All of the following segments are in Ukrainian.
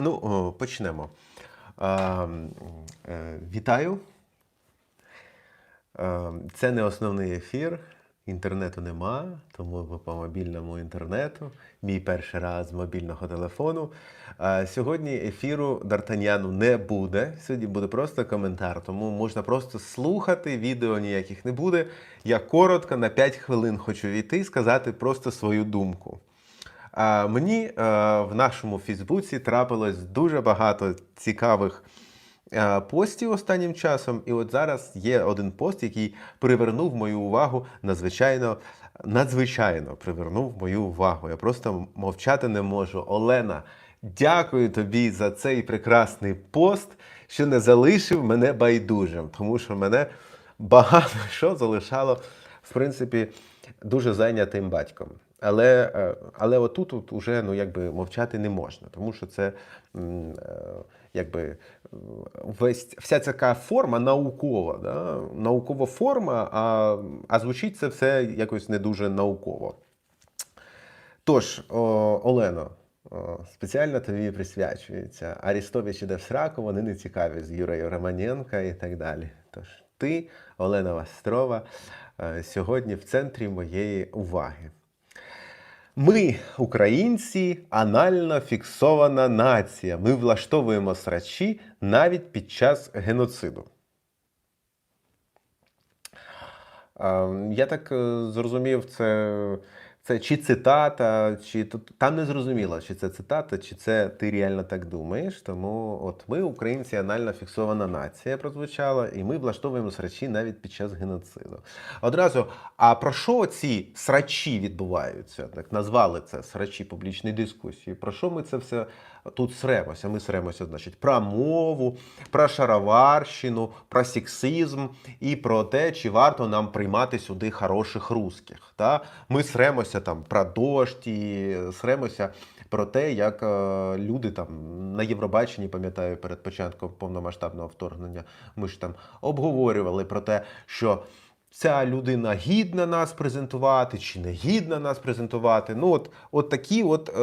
Ну, почнемо. Е, вітаю. Це не основний ефір. Інтернету нема, тому ви по мобільному інтернету. Мій перший раз з мобільного телефону. Сьогодні ефіру Д'Артаньяну не буде. Сьогодні буде просто коментар, тому можна просто слухати, відео ніяких не буде. Я коротко на 5 хвилин хочу війти і сказати просто свою думку. Мені е, в нашому Фейсбуці трапилось дуже багато цікавих е, постів останнім часом. І от зараз є один пост, який привернув мою увагу надзвичайно, надзвичайно привернув мою увагу. Я просто мовчати не можу. Олена, дякую тобі за цей прекрасний пост, що не залишив мене байдужим, тому що мене багато що залишало, в принципі, дуже зайнятим батьком. Але, е, але отут от уже ну, якби, мовчати не можна, тому що це е, якби, е, весь, вся ця форма наукова, да? наукова форма, а, а звучить це все якось не дуже науково. Тож, о, Олено, о, спеціально тобі присвячується Арістович іде в сраку, вони не цікаві з Юрою Романенка і так далі. Тож ти, Олена Вострова, е, сьогодні в центрі моєї уваги. Ми, українці, анально фіксована нація. Ми влаштовуємо срачі навіть під час геноциду. Е, Я так е, зрозумів, це, це чи цитата, чи там не зрозуміло, чи це цитата, чи це ти реально так думаєш. Тому от ми, українці, анально фіксована нація, прозвучала, і ми влаштовуємо срачі навіть під час геноциду. Одразу, а про що ці срачі відбуваються? Так назвали це срачі публічної дискусії. Про що ми це все тут сремося? Ми сремося, значить, про мову, про шароварщину, про сексизм і про те, чи варто нам приймати сюди хороших русських. Та? Ми сремося там про дощ, і сремося про те, як е, люди там на Євробаченні, пам'ятаю, перед початком повномасштабного вторгнення, ми ж там обговорювали про те, що ця людина гідна нас презентувати чи не гідна нас презентувати. Ну, от, от, такі от, е,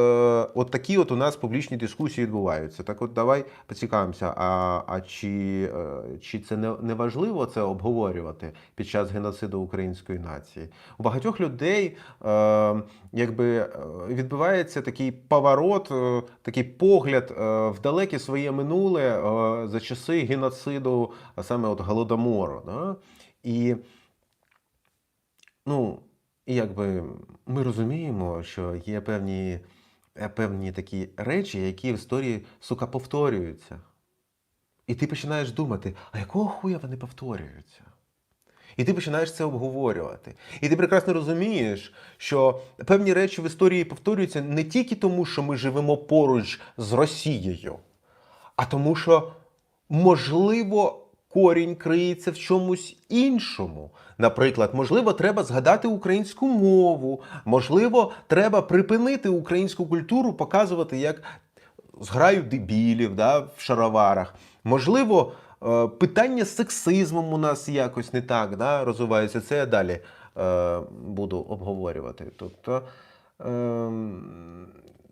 от такі от у нас публічні дискусії відбуваються. Так от давай поцікавимося, а, а чи, е, чи це не, не важливо це обговорювати під час геноциду української нації? У багатьох людей е, якби, е, відбувається такий поворот, е, такий погляд е, в далеке своє минуле е, за часи геноциду, а саме от Голодомору. Да? І Ну, якби ми розуміємо, що є певні, е, певні такі речі, які в історії, сука, повторюються. І ти починаєш думати, а якого хуя вони повторюються? І ти починаєш це обговорювати. І ти прекрасно розумієш, що певні речі в історії повторюються не тільки тому, що ми живемо поруч з Росією, а тому, що можливо. Корінь криється в чомусь іншому. Наприклад, можливо, треба згадати українську мову, можливо, треба припинити українську культуру, показувати як зграю дебілів да, в шароварах. Можливо, е, питання з сексизмом у нас якось не так да, розвивається. Це я далі е, буду обговорювати. Тобто, ем,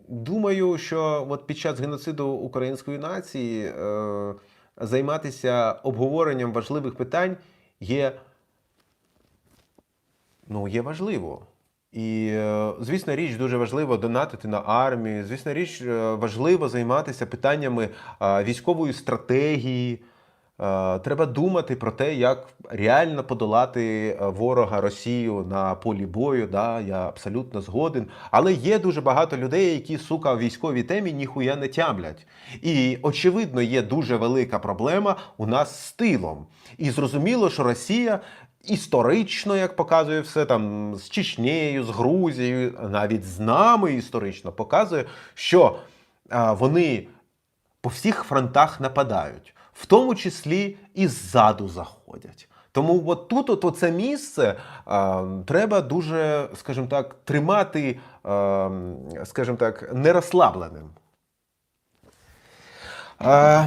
думаю, що от під час геноциду української нації е, займатися обговоренням важливих питань є, ну, є важливо. І, е, звісно, річ дуже важливо донатити на армію. Звісно, річ е, важливо займатися питаннями військової стратегії. Е, Треба думати про те, як реально подолати е, ворога Росію на полі бою. Да, я абсолютно згоден. Але є дуже багато людей, які сука в військовій темі ніхуя не тямлять. І очевидно, є дуже велика проблема у нас з тилом. І зрозуміло, що Росія. Історично, як показує все там з Чечнею, з Грузією, навіть з нами історично показує, що а, вони по всіх фронтах нападають, в тому числі і ззаду заходять. Тому от тут от оце місце а, треба дуже, скажімо так, тримати, а, скажімо так, нерозслабленим. А,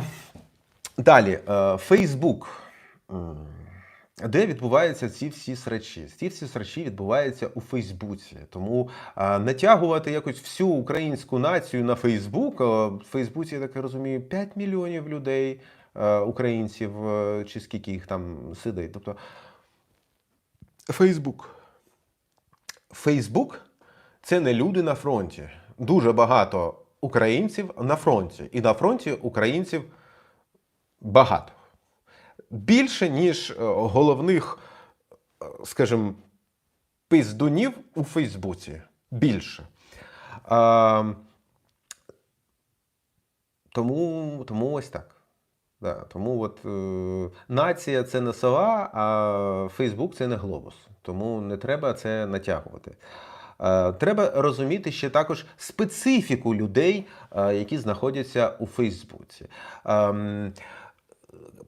далі, Фейсбук. Де відбуваються ці всі срачі? Ці всі срачі відбуваються у Фейсбуці. Тому а, натягувати якось всю українську націю на Фейсбук. а, В Фейсбуці, я так розумію, 5 мільйонів людей, українців, чи скільки їх там сидить. Тобто Фейсбук. Фейсбук це не люди на фронті. Дуже багато українців на фронті. І на фронті українців багато. Більше, ніж е, головних, е, скажімо, пиздунів у Фейсбуці. Більше. А, тому, тому ось так. Да, тому от е, нація це не сова, а Фейсбук це не глобус. Тому не треба це натягувати. Е, треба розуміти ще також специфіку людей, е, які знаходяться у Фейсбуці. Ем,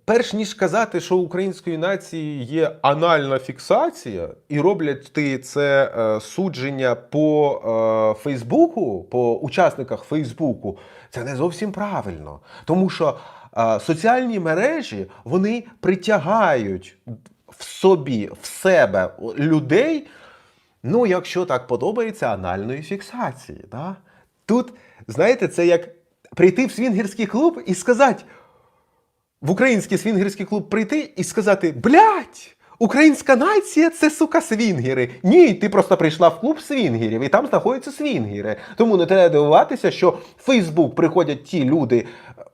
перш ніж казати, що у української нації є анальна фіксація, і роблять ти це е, судження по е, Фейсбуку, по учасниках Фейсбуку, це не зовсім правильно. Тому що е, соціальні мережі вони притягають в собі, в себе людей. Ну, якщо так подобається, анальної фіксації. Да? Тут, знаєте, це як прийти в свінгерський клуб і сказати, в український свінгерський клуб прийти і сказати: блядь, українська нація це сука свінгери. Ні, ти просто прийшла в клуб свінгерів, і там знаходяться свінгери. Тому не треба дивуватися, що в Фейсбук приходять ті люди,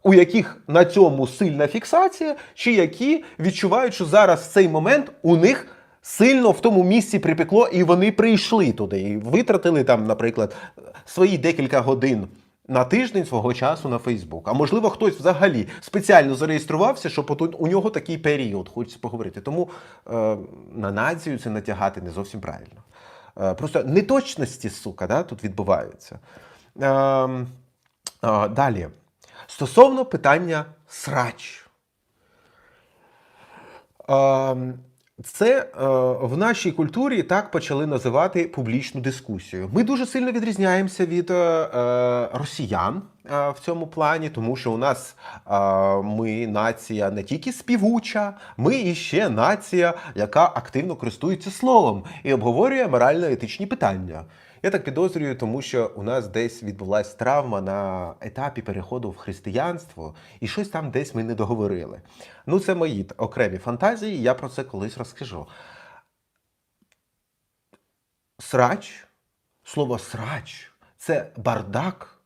у яких на цьому сильна фіксація, чи які відчувають, що зараз в цей момент у них. Сильно в тому місці припекло, і вони прийшли туди і витратили там, наприклад, свої декілька годин на тиждень свого часу на Фейсбук. А можливо, хтось взагалі спеціально зареєструвався, щоб у нього такий період хочеться поговорити. Тому е, на націю це натягати не зовсім правильно. Е, просто неточності, сука, да, тут відбуваються. Е, е, далі. Стосовно питання срач. Це е, в нашій культурі так почали називати публічну дискусію. Ми дуже сильно відрізняємося від е, е, росіян в цьому плані, тому що у нас ми нація не тільки співуча, ми і ще нація, яка активно користується словом і обговорює морально-етичні питання. Я так підозрюю, тому що у нас десь відбулася травма на етапі переходу в християнство, і щось там десь ми не договорили. Ну, це мої окремі фантазії, я про це колись розкажу. Срач, слово срач це бардак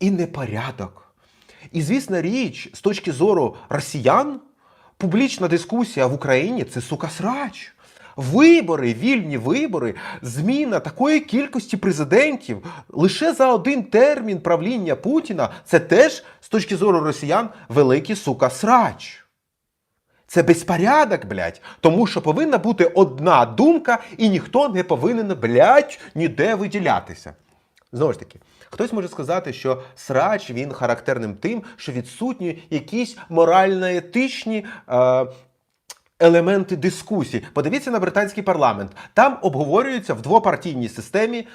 і непорядок. І звісна річ, з точки зору росіян, публічна дискусія в Україні це сука срач. Вибори, вільні вибори, зміна такої кількості президентів лише за один термін правління Путіна це теж з точки зору росіян великий сука срач. Це безпорядок, блядь, тому що повинна бути одна думка, і ніхто не повинен, блядь, ніде виділятися. Знову ж таки, хтось може сказати, що срач він характерним тим, що відсутні якісь морально-етичні. Е, Елементи дискусії. Подивіться на британський парламент. Там обговорюються в двопартійній системі,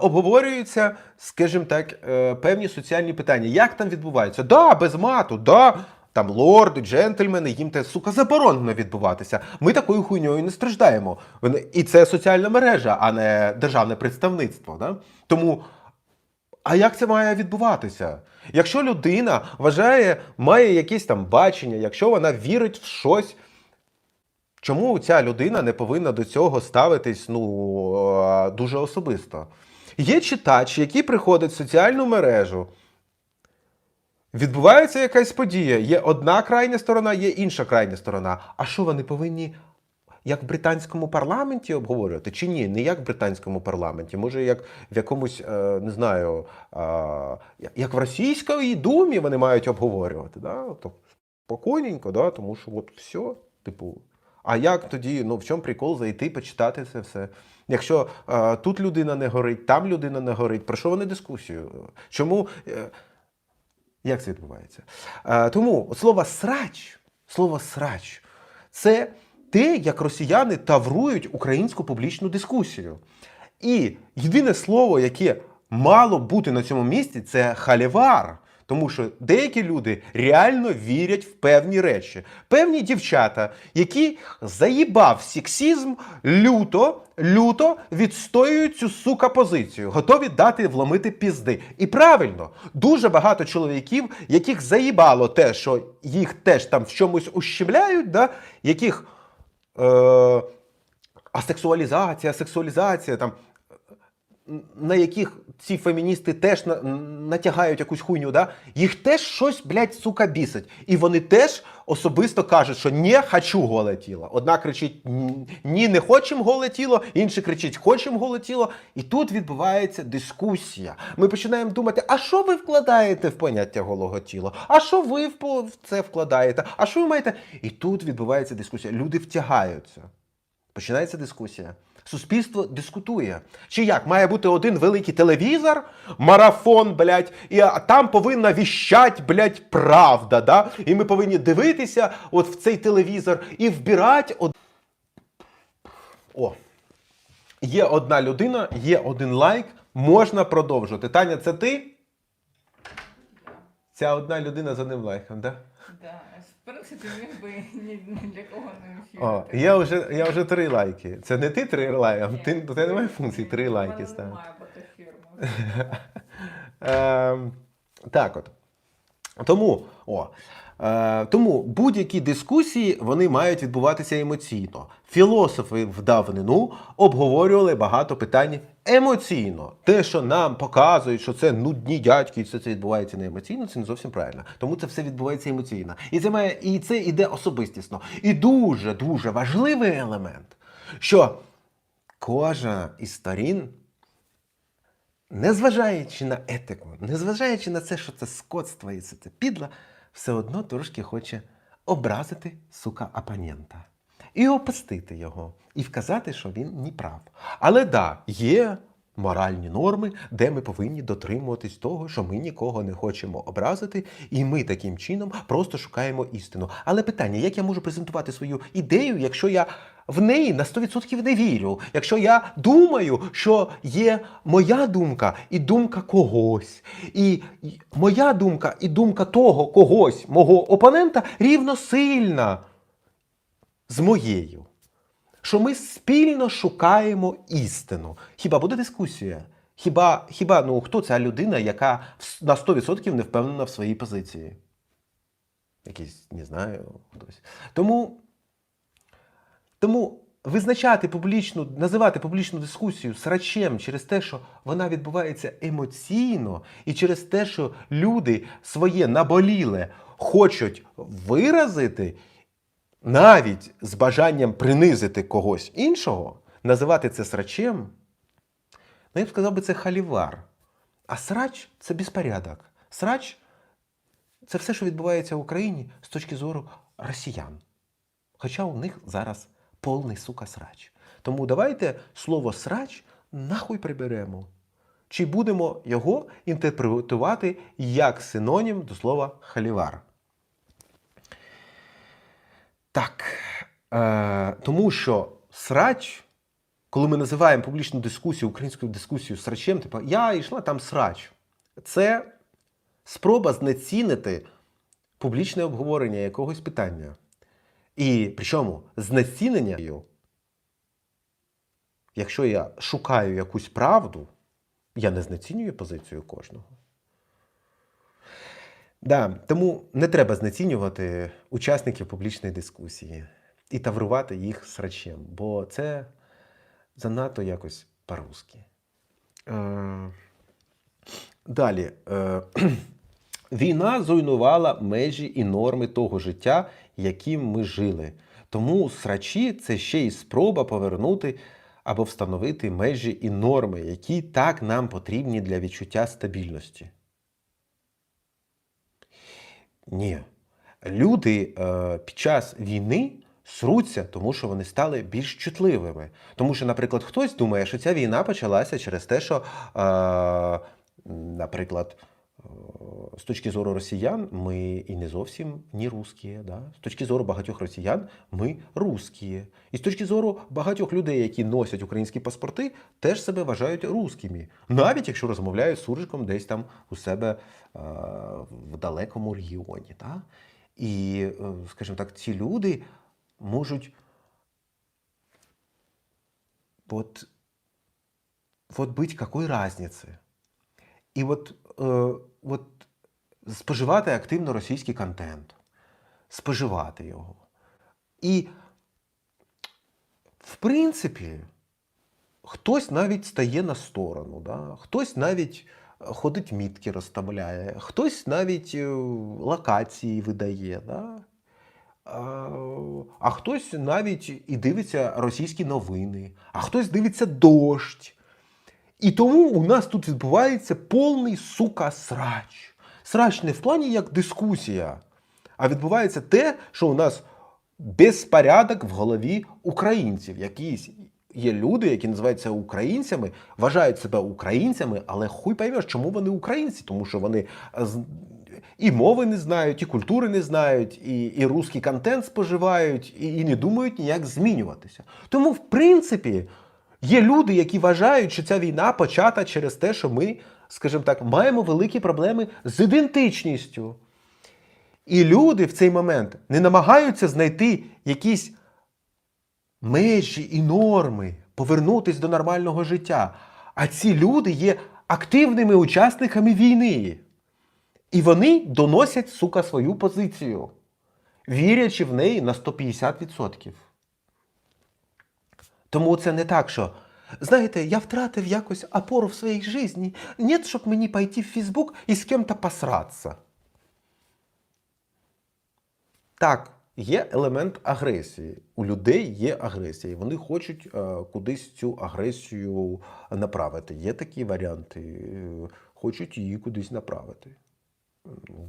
обговорюються, скажімо так, е, певні соціальні питання. Як там відбувається? Да, без мату, да. Там лорди, джентльмени, їм те сука заборонено відбуватися. Ми такою хуйньою не страждаємо. І це соціальна мережа, а не державне представництво. Да? Тому а як це має відбуватися? Якщо людина вважає, має якесь там бачення, якщо вона вірить в щось, чому ця людина не повинна до цього ставитись ну, е, дуже особисто? Є читач, який приходить в соціальну мережу, відбувається якась подія, є одна крайня сторона, є інша крайня сторона. А що вони повинні як в британському парламенті обговорювати? Чи ні? Не як в британському парламенті, може, як в якомусь, е, не знаю, е, як в російській думі вони мають обговорювати. Да? То спокійненько, да? тому що от все, типу. А як тоді, ну в чому прикол зайти, почитати це все? Якщо е, тут людина не горить, там людина не горить, про що вони дискусію? Чому? Е, як це відбувається? Е, тому слово срач, слово срач це те, як росіяни таврують українську публічну дискусію. І єдине слово, яке мало бути на цьому місці, це халівар. Тому що деякі люди реально вірять в певні речі. Певні дівчата, які заїбав сексізм, люто, люто відстоюють цю сука позицію, готові дати вломити пізди. І правильно, дуже багато чоловіків, яких заїбало те, що їх теж там в чомусь ущемляють, да? яких. Е- асексуалізація, сексуалізація, там, на яких ці феміністи теж на, натягають якусь хуйню, да? їх теж щось, блядь, сука, бісить. І вони теж особисто кажуть, що не хочу голе тіло. Одна кричить ні, не хочемо голе тіло, інший кричить, хочемо голе тіло. І тут відбувається дискусія. Ми починаємо думати, а що ви вкладаєте в поняття голого тіла? А що ви в це вкладаєте? А що ви маєте? І тут відбувається дискусія. Люди втягаються. Починається дискусія. Суспільство дискутує. Чи як? Має бути один великий телевізор, марафон, блядь, і там повинна віщать, блядь, правда, да? І ми повинні дивитися от в цей телевізор і вбирати. Од... О. Є одна людина, є один лайк, можна продовжувати. Таня, це ти? Ця одна людина з одним лайком, так? Да? Да, в принципі, він би ні, для кого не О, ефірити. я вже, я вже три лайки. Це не ти три лайки, а ти, не немає функції три лайки ставити. Немає ботофірми. Ем, так от. Тому, о, е, тому будь-які дискусії вони мають відбуватися емоційно. Філософи в давнину обговорювали багато питань емоційно. Те, що нам показують, що це нудні дядьки, і все це відбувається не емоційно, це не зовсім правильно. Тому це все відбувається емоційно. І це має і це іде особистісно. І дуже дуже важливий елемент, що кожна із сторін незважаючи на етику, незважаючи на це, що це скотство і це, це підло, все одно трошки хоче образити сука опонента. І опустити його, і вказати, що він не прав. Але да, є моральні норми, де ми повинні дотримуватись того, що ми нікого не хочемо образити, і ми таким чином просто шукаємо істину. Але питання, як я можу презентувати свою ідею, якщо я в неї на 100% не вірю, якщо я думаю, що є моя думка і думка когось, і моя думка і думка того когось, мого опонента рівно сильна з моєю. Що ми спільно шукаємо істину. Хіба буде дискусія? Хіба, хіба ну, хто ця людина, яка на 100% не впевнена в своїй позиції? Якийсь, не знаю, хтось. Тому тому визначати публічну, називати публічну дискусію срачем через те, що вона відбувається емоційно, і через те, що люди своє наболіле хочуть виразити, навіть з бажанням принизити когось іншого, називати це срачем, ну я б сказав би, це халівар. А срач це безпорядок. Срач це все, що відбувається в Україні з точки зору росіян. Хоча у них зараз повний сука срач. Тому давайте слово срач нахуй приберемо. Чи будемо його інтерпретувати як синонім до слова халівар? Так. Е, тому що срач, коли ми називаємо публічну дискусію, українську дискусію срачем, типу я йшла там срач. Це спроба знецінити публічне обговорення якогось питання. І причому знецінення, якщо я шукаю якусь правду, я не знецінюю позицію кожного. Да, тому не треба знецінювати учасників публічної дискусії і таврувати їх срачем, бо це занадто якось по-русски. Е, Далі. Війна зруйнувала межі і норми того життя, яким ми жили. Тому срачі це ще й спроба повернути або встановити межі і норми, які так нам потрібні для відчуття стабільності. Ні. Люди е, під час війни сруться, тому що вони стали більш чутливими. Тому що, наприклад, хтось думає, що ця війна почалася через те, що, е, наприклад, з точки зору росіян, ми і не зовсім не русські. Да? З точки зору багатьох росіян, ми русські. І з точки зору багатьох людей, які носять українські паспорти, теж себе вважають русскими. Навіть якщо розмовляють з суржиком десь там у себе е, в далекому регіоні. Да? І, е, скажімо так, ці люди можуть. Вот, вот быть какой разницы? І от, е, от споживати активно російський контент, споживати його. І, в принципі, хтось навіть стає на сторону, да? хтось навіть ходить мітки розставляє, хтось навіть е, локації видає. Да? А хтось навіть і дивиться російські новини, а хтось дивиться дощ. І тому у нас тут відбувається повний сука срач. Срач не в плані як дискусія, а відбувається те, що у нас безпорядок в голові українців. Якісь є люди, які називаються українцями, вважають себе українцями, але хуй поймеш, чому вони українці, тому що вони е, і мови не знають, і культури не знають, і, і русський контент споживають, і, і не думають ніяк змінюватися. Тому, в принципі, є люди, які вважають, що ця війна почата через те, що ми, скажімо так, маємо великі проблеми з ідентичністю. І люди в цей момент не намагаються знайти якісь межі і норми, повернутись до нормального життя. А ці люди є активними учасниками війни. І вони доносять, сука, свою позицію, вірячи в неї на 150%. Тому це не так, що. Знаєте, я втратив якось опору в своїй житті. Нет, щоб мені пойти в Фейсбук і з ким-то посратися. Так, є елемент агресії. У людей є агресія. Вони хочуть е, кудись цю агресію направити. Є такі варіанти. е, Хочуть її кудись направити. Ну,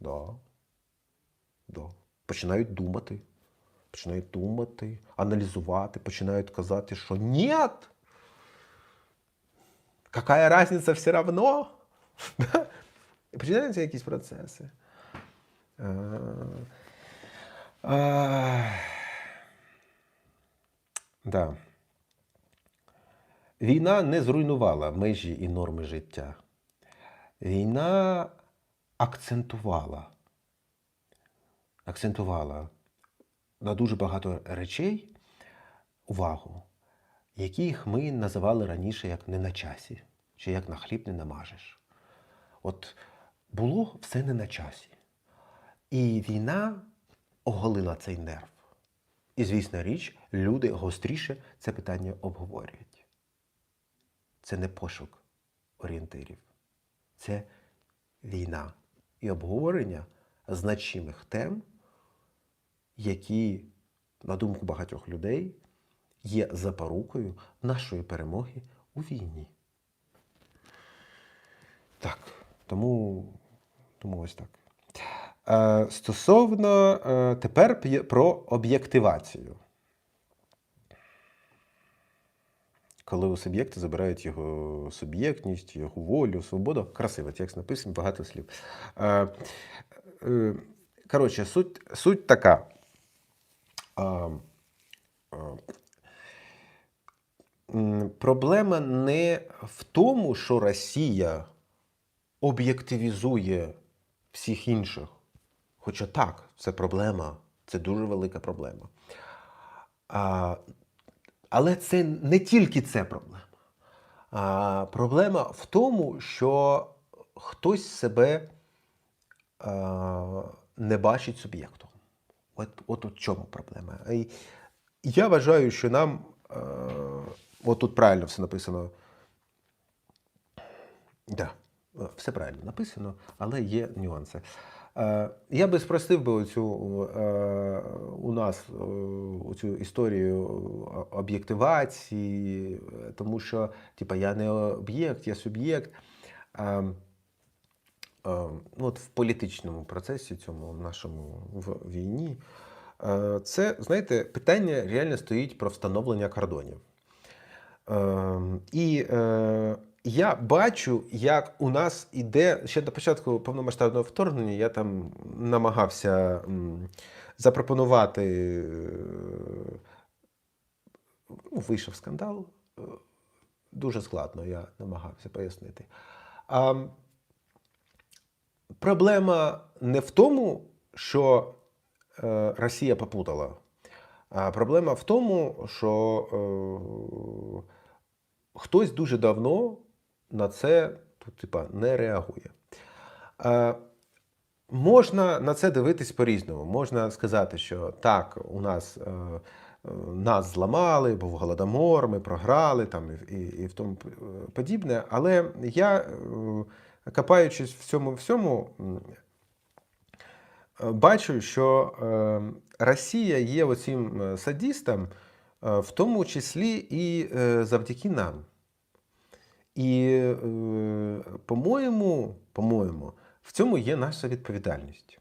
да. Да. Починають думати. Починають думати, аналізувати, починають казати, що ні. Какая разница все равно? Починаються якісь процеси. Е, е, Да. Війна не зруйнувала межі і норми життя. Війна акцентувала. Акцентувала на дуже багато речей увагу, яких ми називали раніше як не на часі, чи як на хліб не намажеш. От було все не на часі. І війна оголила цей нерв. І, звісна річ, люди гостріше це питання обговорюють. Це не пошук орієнтирів, це війна і обговорення значимих тем, які, на думку багатьох людей, є запорукою нашої перемоги у війні. Так, тому, тому ось так. Е, стосовно е, тепер про об'єктивацію. Коли у суб'єкта забирають його суб'єктність, його волю, свободу. Красиво, текст написаний, багато слів. Е, е, коротше, суть, суть така. А, а, проблема не в тому, що Росія об'єктивізує всіх інших. Хоча так, це проблема, це дуже велика проблема. А, але це не тільки це проблема. А, проблема в тому, що хтось себе а, не бачить суб'єктом. От, от у чому проблема. І я вважаю, що нам, е, от тут правильно все написано. Да, е, все правильно написано, але є нюанси. Е, Я би спростив би оцю, е, у нас е, оцю історію об'єктивації, е, тому що, типа, я не об'єкт, я суб'єкт. Е, ну, от в політичному процесі, цьому нашому в війні, е, це, знаєте, питання реально стоїть про встановлення кордонів. Е, І е, я бачу, як у нас іде ще до початку повномасштабного вторгнення. Я там намагався запропонувати. е, Ну, вийшов скандал. е, Дуже складно, я намагався пояснити. Проблема не в тому, що е, Росія попутала. А проблема в тому, що е, хтось дуже давно на це тут, типа, не реагує. Е, можна на це дивитись по-різному. Можна сказати, що так, у нас е, е, нас зламали, був голодомор, ми програли там, і, і, і в тому подібне. Але я, е, копаючись в цьому всьому, бачу, що е, Росія є оцим е, садістом, е, в тому числі і завдяки нам. І, по-моєму, по-моєму, в цьому є наша відповідальність.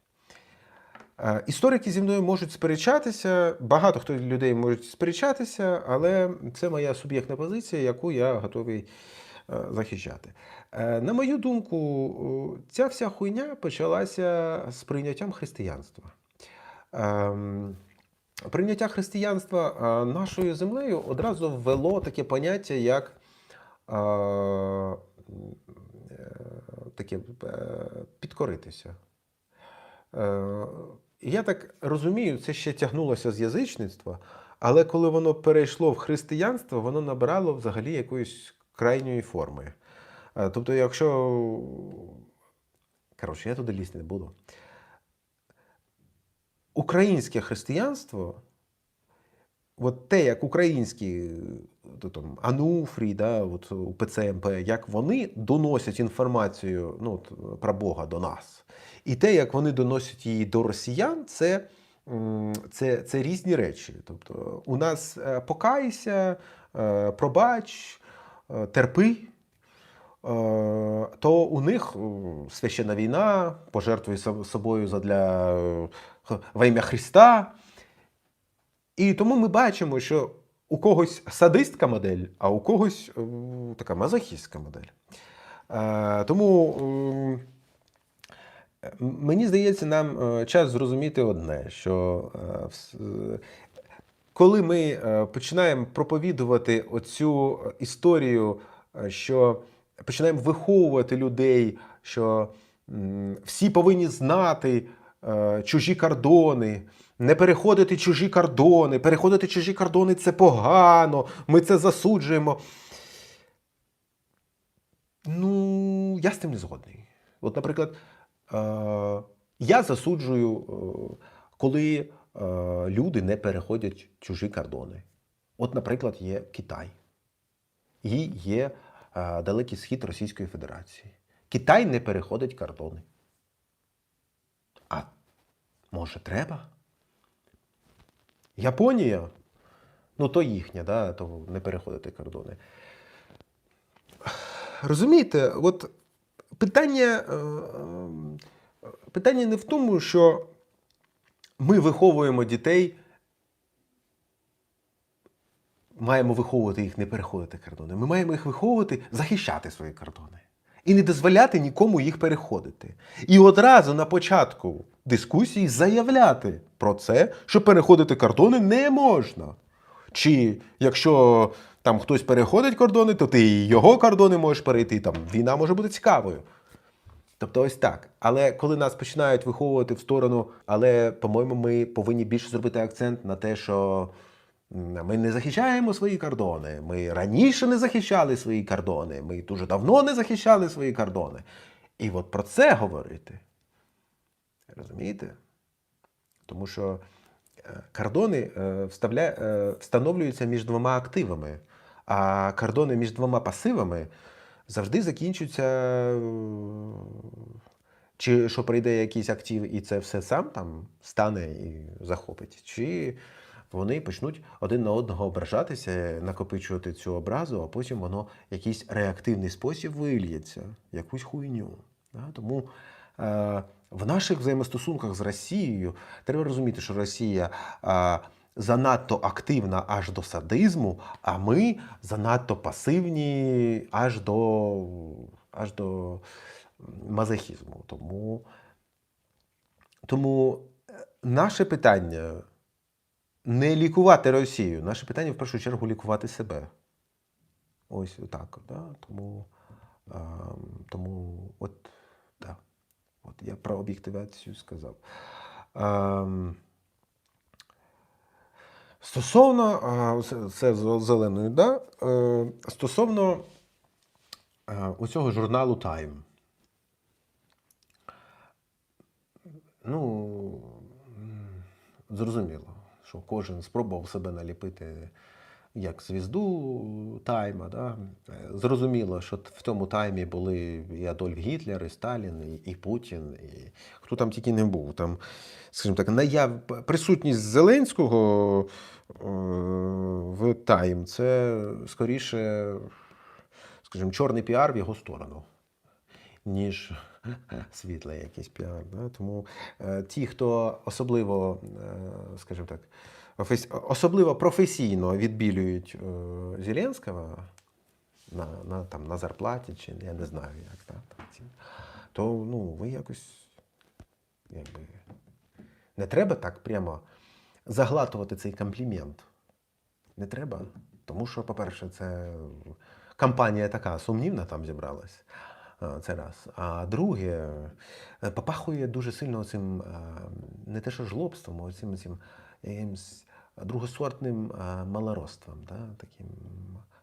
Історики зі мною можуть сперечатися, багато хто людей можуть сперечатися, але це моя суб'єктна позиція, яку я готовий захищати. Е, На мою думку, ця вся хуйня почалася з прийняттям християнства. Ем, Прийняття християнства е, нашою землею одразу ввело таке поняття, як е, е, таке е, підкоритися. Е, Я так розумію, це ще тягнулося з язичництва, але коли воно перейшло в християнство, воно набрало взагалі якоїсь крайньої форми. Е, Тобто, якщо. Коротше, я туди лізти не буду. Українське християнство, от те, як українські там, Ануфрій, да, от, у ПЦМП, як вони доносять інформацію ну, от, про Бога до нас, і те, як вони доносять її до росіян, це, це, це різні речі. Тобто, у нас е, покайся, е, пробач, терпи. Е, То у них е, священна війна, пожертвуй соб- собою задля е, во ім'я Христа. І тому ми бачимо, що у когось садистська модель, а у когось е, така мазохістська модель. Е, Тому ем, е, мені здається, нам е, час зрозуміти одне, що е, е, коли ми е, починаємо проповідувати оцю е, історію, е, що починаємо виховувати людей, що всі повинні знати чужі кордони, не переходити чужі кордони, переходити чужі кордони це погано, ми це засуджуємо. Ну, я з цим не згодний. От, наприклад, я засуджую, коли люди не переходять чужі кордони. От, наприклад, є Китай. І є е, Далекий Схід Російської Федерації. Китай не переходить кордони. А може, треба? Японія? Ну, то їхня, да, то не переходити кордони. Розумієте, от питання, е, е, питання не в тому, що ми виховуємо дітей, маємо виховувати їх не переходити кордони. Ми маємо їх виховувати, захищати свої кордони. І не дозволяти нікому їх переходити. І одразу на початку дискусії заявляти про це, що переходити кордони не можна. Чи якщо там хтось переходить кордони, то ти його кордони можеш перейти. Там війна може бути цікавою. Тобто ось так. Але коли нас починають виховувати в сторону, але, по-моєму, ми повинні більше зробити акцент на те, що ми не захищаємо свої кордони. Ми раніше не захищали свої кордони. Ми дуже давно не захищали свої кордони. І от про це говорити. Розумієте? Тому що е, кордони е, е, встановлюються між двома активами, а кордони між двома пасивами завжди закінчуються. е, Чи що прийде якийсь актив і це все сам там стане і захопить, чи вони почнуть один на одного ображатися, накопичувати цю образу, а потім воно якийсь реактивний спосіб вильється, якусь хуйню. Да? Тому е, в наших взаємостосунках з Росією треба розуміти, що Росія е, занадто активна аж до садизму, а ми занадто пасивні аж до, аж до мазохізму. Тому, тому е, наше питання не лікувати Росію, наше питання в першу чергу лікувати себе. Ось так. Да? Тому, а, тому от, да. от я про об'єктивацію сказав. Ем, Стосовно це, з зеленою, да? Е, стосовно е, оцього журналу Time. Ну, зрозуміло, що кожен спробував себе наліпити як звізду тайма. Да? Зрозуміло, що в тому таймі були і Адольф Гітлер, і Сталін, і, Путін, і хто там тільки не був. Там, скажімо так, наяв... присутність Зеленського е, в тайм це скоріше, скажімо, чорний піар в його сторону. Ніж світлий якийсь піар. Да? Тому е, ті, хто особливо, е, скажімо так, особливо професійно відбілюють е, Зеленського на, на, там, на зарплаті, чи я не знаю, як, да, там, ці, то ну, ви якось якби, не треба так прямо заглатувати цей комплімент. Не треба. Тому що, по-перше, це компанія така сумнівна там зібралась. Це раз. А друге, е, попахує дуже сильно цим не те, що жлобством, а цим, цим другосортним а, малородством, да? таким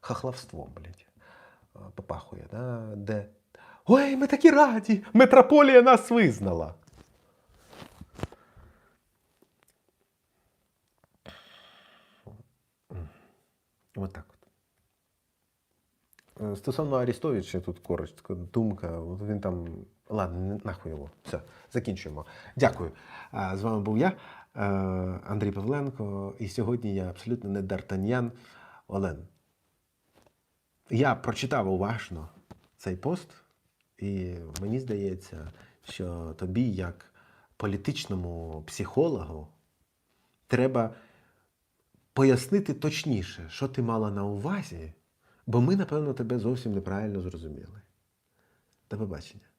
хахлавством, блядь. Попахує, да? де. Ой, ми такі раді! Метрополія нас визнала. От так. Е, Стосовно Арістовича, тут коротко думка. Він там. Ладно, нахуй його. Все, закінчуємо. Дякую. З вами був я, Андрій Павленко, і сьогодні я абсолютно не Д'Артаньян. Олен. Я прочитав уважно цей пост, і мені здається, що тобі, як політичному психологу, треба пояснити точніше, що ти мала на увазі, бо ми, напевно, тебе зовсім неправильно зрозуміли. До побачення.